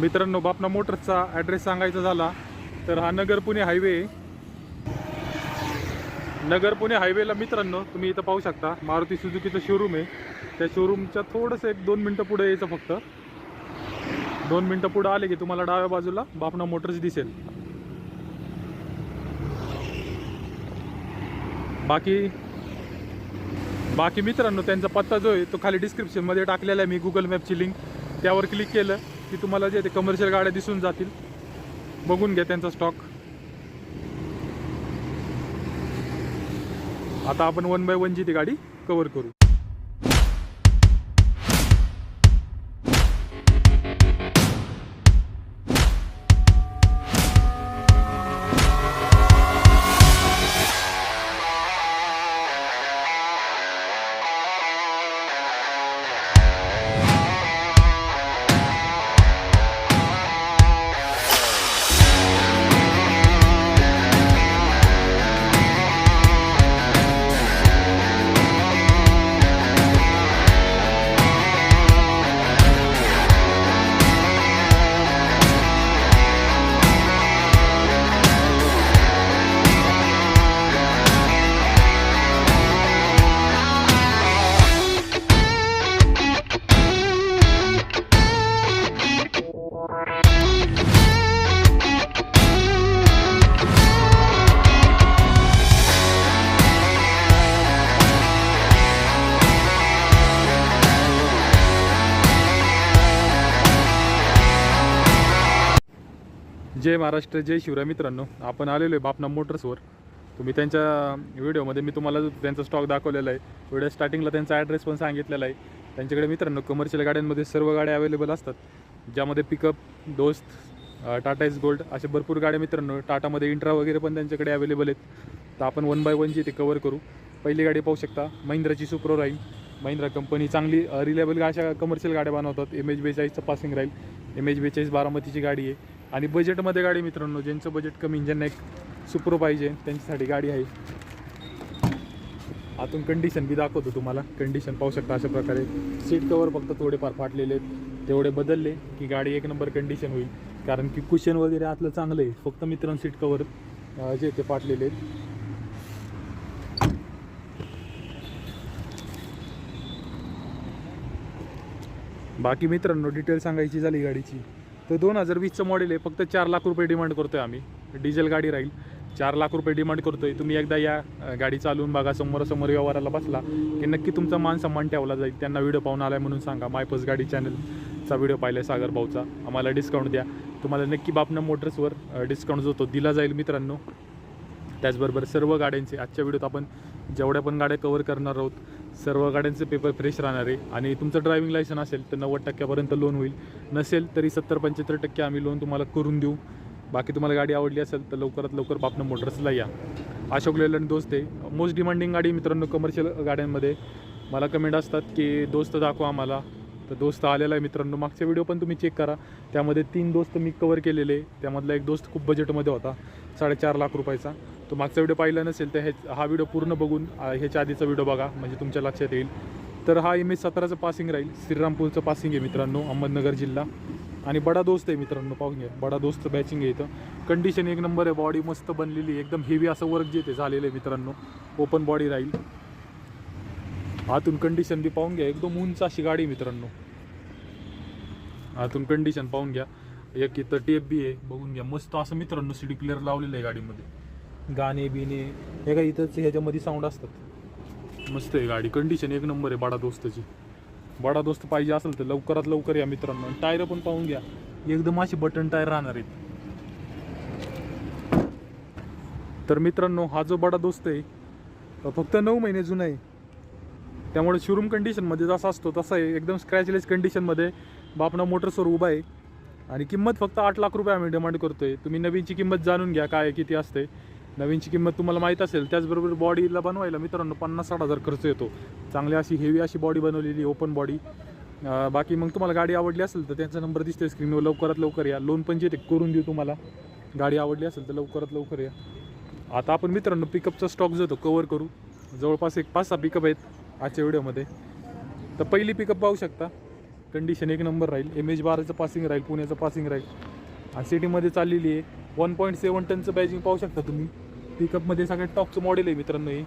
मित्रांनो बापना मोटर्सचा ॲड्रेस सांगायचा झाला तर हा नगर पुणे हायवे आहे. नगर पुणे हायवेला मित्रांनो तुम्ही इथं पाहू शकता मारुती सुजुकीचं शोरूम आहे. त्या शोरूमच्या थोडंसं एक दोन मिनटं पुढे यायचं फक्त. दोन मिनटं पुढे आले की तुम्हाला डाव्या बाजूला बापना मोटर्स दिसेल. बाकी बाकी मित्रांनो त्यांचा पत्ता जो आहे तो खाली डिस्क्रिप्शनमध्ये टाकलेला आहे. मी गुगल मॅपची लिंक त्यावर क्लिक केलं. की तुम्हाला जे ते कमर्शियल गाड्या दिसून जातील. बघून घ्या त्यांचा स्टॉक आता आपण वन बाय वनची ती गाडी कव्हर करू. जय महाराष्ट्र जय शिवराय मित्रांनो. आपण आलेलो आहे बापना मोटर्सवर. तुम्ही त्यांच्या व्हिडिओमध्ये मी तुम्हाला त्यांचा स्टॉक दाखवलेला आहे. व्हिडिओ स्टार्टिंगला त्यांचा ॲड्रेस पण सांगितलेला आहे. त्यांच्याकडे मित्रांनो कमर्शियल गाड्यांमध्ये सर्व गाड्या अवेलेबल असतात. ज्यामध्ये पिकअप दोस्त टाटा इज गोल्ड असे भरपूर गाड्या मित्रांनो. टाटामध्ये इंट्रा वगैरे पण त्यांच्याकडे अवेलेबल आहेत. तर आपण वन बाय वनची ते कवर करू. पहिली गाडी पाहू शकता महिंद्राची सुप्रो राहील महिंद्रा कंपनी चांगली रिलेबल अशा कमर्शियल गाड्या बनवतात. एम एच बेचाळीसचं पासिंग राहील एम एच बेचाळीस बारामतीची गाडी आहे. आणि बजेटमध्ये गाडी मित्रांनो ज्यांचं बजेट कमी ज्यांना एक सुप्रो पाहिजे त्यांच्यासाठी गाडी आहे. आतून कंडिशन बी दाखवतो तुम्हाला. कंडिशन पाहू शकता अशा प्रकारे. सीट कवर फक्त थोडेफार फाटलेले आहेत. तेवढे बदलले की गाडी एक नंबर कंडिशन होईल. कारण की कुशन वगैरे आतलं चांगलं आहे. फक्त मित्रांनो सीट कवर जे ते फाटलेले आहेत. बाकी मित्रांनो डिटेल सांगायची झाली गाडीची. तर दोन हजार वीसचं मॉडेल आहे. फक्त चार लाख रुपये डिमांड करतो आहे आम्ही. डिझेल गाडी राहील. चार लाख रुपये डिमांड करतो आहे तुम्ही एकदा या गाडी चालवून बघा. समोरासमोर व्यवहाराला बसला की नक्की तुमचा मान सन्मान ठेवला जाईल. त्यांना व्हिडिओ पाहून आला म्हणून सांगा. मायपस गाडी चॅनलचा व्हिडिओ पाहिलाय सागर भाऊचा. आम्हाला डिस्काउंट द्या. तुम्हाला नक्की बापना मोटर्सवर डिस्काउंट जो तो दिला जाईल मित्रांनो. त्याचबरोबर सर्व गाड्यांचे आजच्या व्हिडिओत आपण जेवढ्या पण गाड्या कवर करणार आहोत सर्व गाड्यांचे पेपर फ्रेश राहणार आहे. आणि तुमचं ड्रायव्हिंग लायसन असेल तर नव्वद टक्क्यापर्यंत लोन होईल. नसेल तरी सत्तर पंच्याहत्तर टक्के आम्ही लोन तुम्हाला करून देऊ. बाकी तुम्हाला गाडी आवडली असेल तर लवकरात लवकर बापनं मोटर्सला या. अशोक लेलंड दोस्त आहे. मोस्ट डिमांडिंग गाडी मित्रांनो कमर्शियल गाड्यांमध्ये. मला कमेंट असतात की दोस्त दाखवा आम्हाला. तर दोस्त आलेला आहे मित्रांनो. मागचा व्हिडिओ पण तुम्ही चेक करा. त्यामध्ये तीन दोस्त मी कवर केलेले. त्यामधला एक दोस्त खूप बजेटमध्ये होता. साडेचार लाख रुपयाचा. तो मागचा व्हिडिओ पाहिला नसेल तर हे हा व्हिडिओ पूर्ण बघून ह्याच्या आधीचा व्हिडिओ बघा म्हणजे तुमच्या लक्षात येईल. तर हा एम एस सतराचं पासिंग राहील. श्रीरामपूरचं पासिंग आहे मित्रांनो अहमदनगर जिल्हा. आणि बडा दोस्त आहे मित्रांनो पाहून घ्या. बडा दोस्त बॅचिंग आहे इथं. कंडिशन एक नंबर आहे बॉडी मस्त बनलेली आहे. एकदम हेवी असं वर्क जे ते झालेलं आहे मित्रांनो. ओपन बॉडी राहील. आतून कंडिशन बी पाहून घ्या. एकदम उंच अशी गाडी आहे मित्रांनो. आतून कंडिशन पाहून घ्या. एक इथं टेप बी आहे बघून घ्या. मस्त असं मित्रांनो सीडी क्लिअर लावलेलं आहे गाडीमध्ये. गाणे बिणे हे काय इथंच ह्याच्यामध्ये साऊंड असतात. मस्त आहे गाडी. कंडिशन एक नंबर आहे बडा दोस्तची. बडा दोस्त पाहिजे असेल तर लवकरात लवकर या मित्रांनो. टायर पण पाहून घ्या. एकदम असे बटन टायर राहणार आहेत. तर मित्रांनो हा जो बडा दोस्त आहे फक्त नऊ महिने जुना आहे. त्यामुळे शोरूम कंडिशनमध्ये जसा असतो तसा आहे. एकदम स्क्रॅचलेस कंडिशनमध्ये बापना मोटर्सवर उभा आहे. आणि किंमत फक्त आठ लाख रुपये आम्ही डिमांड करतोय. तुम्ही नवीनची किंमत जाणून घ्या काय किती असते नवीनची किंमत तुम्हाला माहीत असेल त्याचबरोबर बॉडीला बनवायला मित्रांनो पन्नास साठ हजार खर्च येतो. चांगली अशी हेवी अशी बॉडी बनवलेली ओपन बॉडी बाकी मग तुम्हाला गाडी आवडली असेल तर त्यांचा नंबर दिसतोय स्क्रीनवर लवकरात लवकर या. लोन पण जे ते करून देऊ तुम्हाला. गाडी आवडली असेल तर लवकरात लवकर या. आता आपण मित्रांनो पिकअपचा स्टॉक जो तो कवर करू. जवळपास एक पाच सहा पिकअप आहेत आजच्या व्हिडिओमध्ये तर पहिली पिकअप पाहू शकता. कंडिशन एक नंबर राहील. एम एच बाराचं पासिंग राहील पुण्याचं पासिंग राहील. आणि सिटीमध्ये चाललेली आहे. वन पॉईंट सेवन टनचं बॅजिंग पाहू शकता तुम्ही. पिकअपमध्ये सगळ्यात टॉपचं मॉडेल आहे मित्रांनो हे.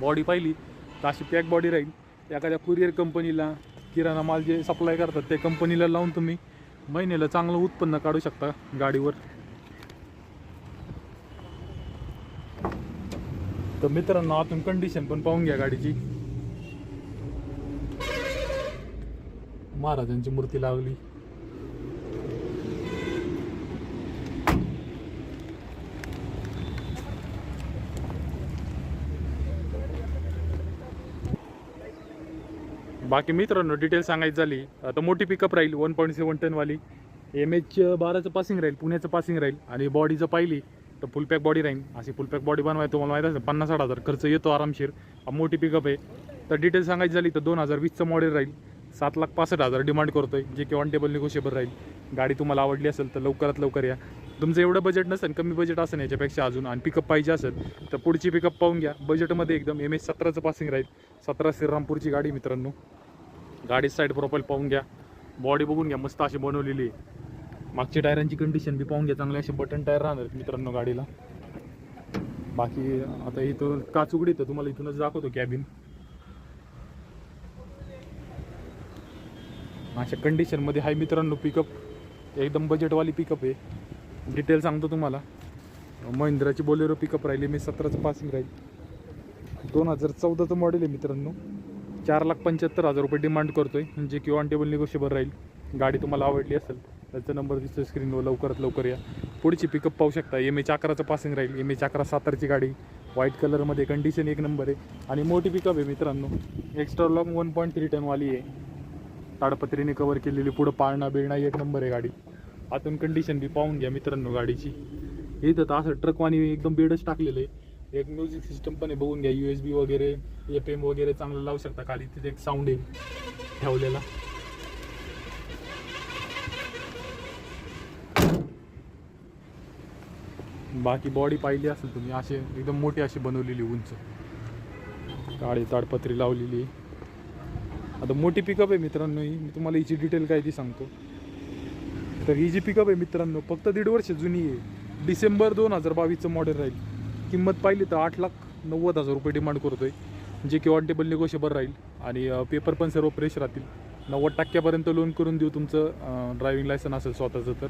बॉडी पाहिली तर अशी पॅक बॉडी राहील. एखाद्या कुरिअर कंपनीला किराणा माल जे सप्लाय करतात त्या कंपनीला लावून तुम्ही महिन्याला चांगलं उत्पन्न काढू शकता गाडीवर. तर मित्रांनो आतून कंडिशन पण पाहून घ्या गाडीची. महाराजांची मूर्ती लावली बाकी मित्रांनो डिटेल सांगायची झाली आता मोठी पिकअप राहील वन पॉईंट सेवन टनवाली एम एच बाराचं पासिंग राहील पुण्याचं पासिंग राहील आणि बॉडी जर पाहिली तर फुलपॅक बॉडी राहील. अशी फुलपॅक बॉडी बनवाय तुम्हाला माहीत असेल पन्नास साठ हजार खर्च येतो आरामशीर. मोठी पिकअप आहे. तर डिटेल सांगायची झाली तर दोन हजार वीसचं मॉडेल राहील. सात लाख पासष्ट हजार डिमांड करतोय जे की ऑन टेबल निगोशिएबल राहील. गाडी तुम्हाला आवडली असेल तर लवकरात लवकर या. तुमचं एवढं बजेट नसेल कमी बजेट असेल याच्यापेक्षा अजून आणि पिकअप पाहिजे असेल तर पुढची पिकअप पाहून घ्या. बजेटमध्ये एकदम एम एच सतराचं पासिंग राहील. सतरा श्रीरामपूरची गाडी मित्रांनो. गाडी साईड प्रोफाईल पाहून घ्या. बॉडी बघून घ्या मस्त अशी बनवलेली आहे. मागच्या टायरांची कंडिशन बी पाहून घ्या चांगले असे बटन टायर राहणार मित्रांनो गाडीला. बाकी आता इथं काच उघडी तर तुम्हाला इथूनच दाखवतो कॅबिन अशा कंडिशनमध्ये हाय मित्रांनो पिकअप एकदम बजेटवाली पिकअप आहे. डिटेल सांगतो तुम्हाला. महिंद्राची बोलेरो पिकअप राहिली मी सतराचं पासिंग राहील. दोन हजार चौदाचं मॉडेल आहे मित्रांनो. चार लाख पंच्याहत्तर हजार रुपये डिमांड करतोय. जे किंवा ऑन टेबल निगोशिबल राहील. गाडी तुम्हाला आवडली असेल त्याचा नंबर दिसतो स्क्रीनवर लवकरात लवकर या. पुढची पिकअप पाहू शकता. एम एच अकराचं पासिंग राहील. एम एच अकरा सातारची गाडी. व्हाईट कलरमध्ये कंडिशन एक नंबर आहे. आणि मोठी पिकअप आहे मित्रांनो. Extra long one point three टनवाली आहे. ताडपत्रीने कवर केलेली पुढं पाळणा बिळणा एक नंबर आहे गाडी. आतून कंडिशन बी पाहून घ्या मित्रांनो गाडीची. इथं तर असं ट्रकवाणी एकदम बेडच टाकलेलं आहे. एक म्युझिक सिस्टम पण आहे बघून घ्या यू एस बी वगैरे एफ एम वगैरे चांगलं लावू शकता खाली. तिथे एक साऊंड आहे ठेवलेला. बाकी बॉडी पाहिली असेल तुम्ही असे एकदम मोठी अशी बनवलेली उंच. काळी ताडपत्री लावलेली. आता मोठी पिकअप आहे मित्रांनो ही. मी तुम्हाला हिची डिटेल काय ती सांगतो. तर ही जी पिकअप आहे मित्रांनो फक्त दीड वर्ष जुनी आहे. डिसेंबर दोन हजार बावीसचं मॉडेल राहील. किंमत पाहिली तर आठ लाख नव्वद हजार रुपये डिमांड करतोय जे की ऑन टेबल निगोशिएबल राहील. आणि पेपर पण सर्व फ्रेश राहतील. नव्वद टक्क्यापर्यंत लोन करून देऊ तुमचं ड्रायव्हिंग लायसन असेल स्वतःचं तर.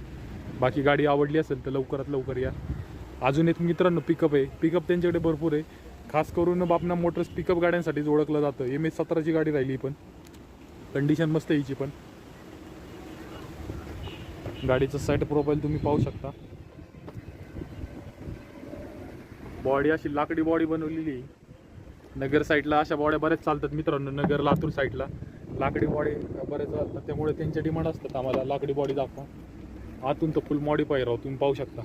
बाकी गाडी आवडली असेल तर लवकरात लवकर या. अजून एक मित्रांनो पिकअप आहे. पिकअप त्यांच्याकडे भरपूर आहे. खास करून बापना मोटर्स पिकअप गाड्यांसाठीच ओळखलं जातं. एम एस सतराची गाडी राहिली पण. कंडिशन मस्त यायची पण. गाडीचं साईड प्रोफाईल तुम्ही पाहू शकता. बॉडी अशी लाकडी बॉडी बनवलेली नगर साईडला अशा बॉड्या बऱ्याच चालतात मित्रांनो नगर लातूर साईडला लाकडी बॉडी बऱ्याच चालतात त्यामुळे त्यांच्या डिमांड असतात आम्हाला लाकडी बॉडी दाखवा. आतून तर फुल मॉडी पाहिजे राहू तुम्ही पाहू शकता.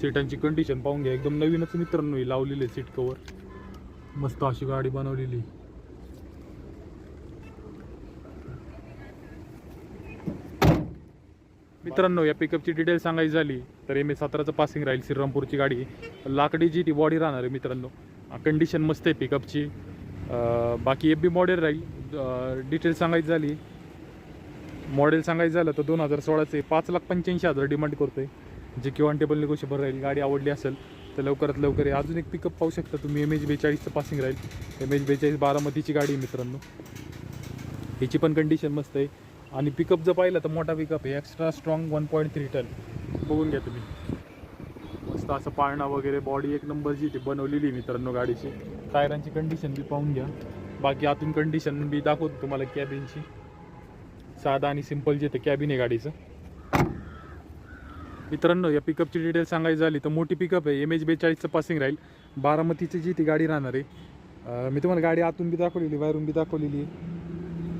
सीटांची कंडिशन पाहून घ्या. एकदम नवीनच मित्रांनो लावलेली सीट कवर मस्त अशी गाडी बनवलेली मित्रांनो या पिकअपची डिटेल सांगायची झाली तर एम ए सतराचं पासिंग राहील श्रीरामपूरची गाडी. लाकडी जी ती बॉडी राहणार आहे मित्रांनो. कंडिशन मस्त आहे पिकअपची बाकी एफ बी मॉडेल राहील. डिटेल सांगायची झाली. मॉडेल सांगायचं झालं तर दोन हजार सोळाचे पाच लाख पंच्याऐंशी हजार डिमांड करतो आहे जे की टेबल निगोशिएबल राहील गाडी आवडली असेल तर लवकरात लवकर अजून एक पिकअप पाहू शकता तुम्ही. एम एच बेचाळीसचं पासिंग राहील. एम एच बेचाळीस बारामतीची गाडी आहे मित्रांनो. हिची पण कंडिशन मस्त आहे. आणि पिकअप जर पाहिलं तर मोठा पिकअप आहे. Extra strong one point three ton बघून घ्या तुम्ही. मस्त असं पाळणा वगैरे बॉडी एक नंबर जी ती बनवलेली आहे मित्रांनो गाडीची. टायरांची कंडिशन बी पाहून घ्या. बाकी आतून कंडिशन बी दाखवतो तुम्हाला कॅबिनची साधा आणि सिंपल जे ते कॅबिन आहे गाडीचं. मित्रांनो या पिकअपची डिटेल सांगायची झाली तर मोठी पिकअप आहे. एम एच बेचाळीसचं पासिंग राहील. बारामतीची जी ती गाडी राहणार आहे. मी तुम्हाला गाडी आतून बी दाखवलेली बाहेरून बी दाखवलेली आहे.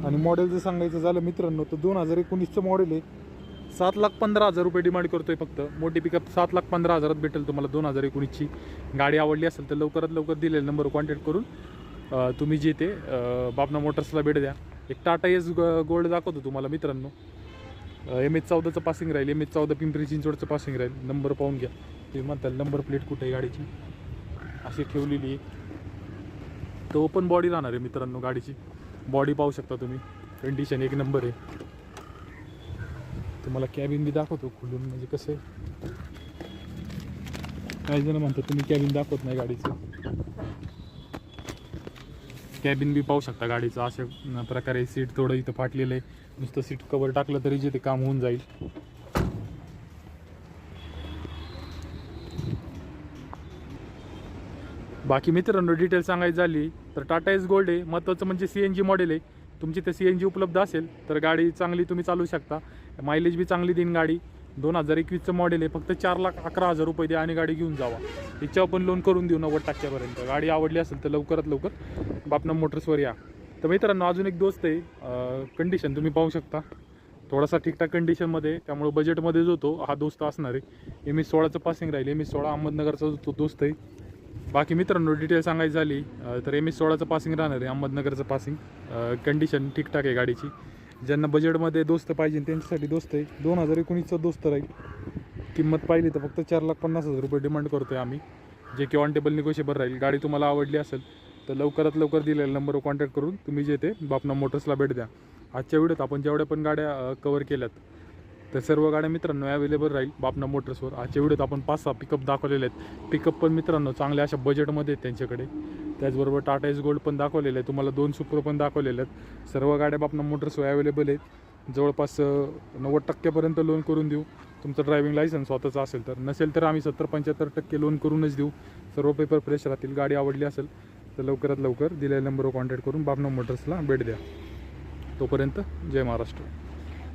आणि मॉडेल जर सांगायचं झालं मित्रांनो तर दोन हजार एकोणीसचं मॉडेल आहे. सात लाख पंधरा हजार रुपये डिमांड करतो आहे फक्त. मोठी पिकअप सात लाख पंधरा हजारात भेटेल तुम्हाला दोन हजार एकोणीसची. गाडी आवडली असेल तर लवकरात लवकर दिलेल्या नंबर कॉन्टॅक्ट करून तुम्ही जे ते बाबना बापना मोटर्सला भेट द्या. एक टाटा एस गोल्ड दाखवतो तुम्हाला मित्रांनो. एम एच चौदाचं पासिंग राहील. एम एच चौदा पिंपरी चिंचवडचं पासिंग राहील. नंबर पाहून घ्या. ते म्हणताल नंबर प्लेट कुठे आहे गाडीची? अशी ठेवलेली आहे. तर ओपन बॉडी राहणार आहे मित्रांनो गाडीची. बॉडी पाहू शकता तुम्ही. कंडिशन एक नंबर आहे. तुम्हाला कॅबिन बी दाखवतो खुलून म्हणजे कसं आहे. काही जण म्हणतात तुम्ही कॅबिन दाखवत नाही गाडीचं. कॅबिन बी पाहू शकता गाडीचं. अशा प्रकारे सीट थोडं इथं फाटलेलं आहे. नुसतं सीट कवर टाकलं तरी जे ते काम होऊन जाईल. बाकी मित्रांनो डिटेल सांगायची झाली तर टाटा एस गोल्ड आहे. महत्त्वाचं म्हणजे सी एन जी मॉडेल आहे. तुमची ते सी एन जी उपलब्ध असेल तर गाडी चांगली तुम्ही चालू शकता. मायलेज बी चांगली देईन गाडी. दोन हजार एकवीसचं मॉडेल आहे. फक्त चार लाख अकरा हजार रुपये द्या आणि गाडी घेऊन जावा. तिच्यावर पण लोन करून देऊ नव्वद टक्क्यापर्यंत. गाडी आवडली असेल तर लवकरात लवकर बापना मोटर्सवर या. तर मित्रांनो अजून एक दोस्त आहे. कंडिशन तुम्ही पाहू शकता. थोडासा ठीकठाक कंडिशनमध्ये त्यामुळे बजेटमध्ये जो तो हा दोस्त असणार आहे. एम एस सोळाचं पासिंग राहील. एम एस सोळा अहमदनगरचा जो तो दोस्त आहे. बाकी मित्रांनो डिटेल सांगायची झाली तर एम एस सोळाचं पासिंग राहणार आहे अहमदनगरचं पासिंग कंडिशन ठीकठाक आहे गाडीची. ज्यांना बजेटमध्ये दोस्त पाहिजे त्यांच्यासाठी दोस्त आहे. दोन हजार एकोणीसचं दोस्त राहील. किंमत पाहिली तर फक्त चार लाख पन्नास हजार रुपये डिमांड करतो आहे आम्ही. जे की ऑन टेबल निगोशिएबल राहील. गाडी तुम्हाला आवडली असेल तर लवकरात लवकर दिलेल्या नंबरवर कॉन्टॅक्ट करून तुम्ही जे ते बापना मोटर्सला भेट द्या. आजच्या व्हिडिओत आपण जेवढ्या पण गाड्या कवर केल्यात तर सर्व गाड्या मित्रांनो अवेलेबल राहील बापना मोटर्सवर आजच्या व्हिडिओत आपण पाच सहा पिकअप दाखवलेले आहेत. पिकअप पण मित्रांनो चांगल्या अशा बजेटमध्ये आहेत त्यांच्याकडे. त्याचबरोबर टाटा एस गोल्ड पण दाखवलेलं आहे तुम्हाला दोन सुपर पण दाखवलेले आहेत. सर्व गाड्या बापना मोटर्सवर अवेलेबल आहेत. जवळपास नव्वद टक्क्यापर्यंत लोन करून देऊ. तुमचं ड्रायव्हिंग लायसन्स स्वतःचं असेल तर. नसेल तर आम्ही सत्तर पंच्याहत्तर टक्के लोन करूनच देऊ. सर्व पेपर फ्रेश राहतील. गाडी आवडली असेल तर लवकरात लवकर दिलेल्या नंबरवर कॉन्टॅक्ट करून बापना मोटर्सला भेट द्या. तोपर्यंत जय महाराष्ट्र.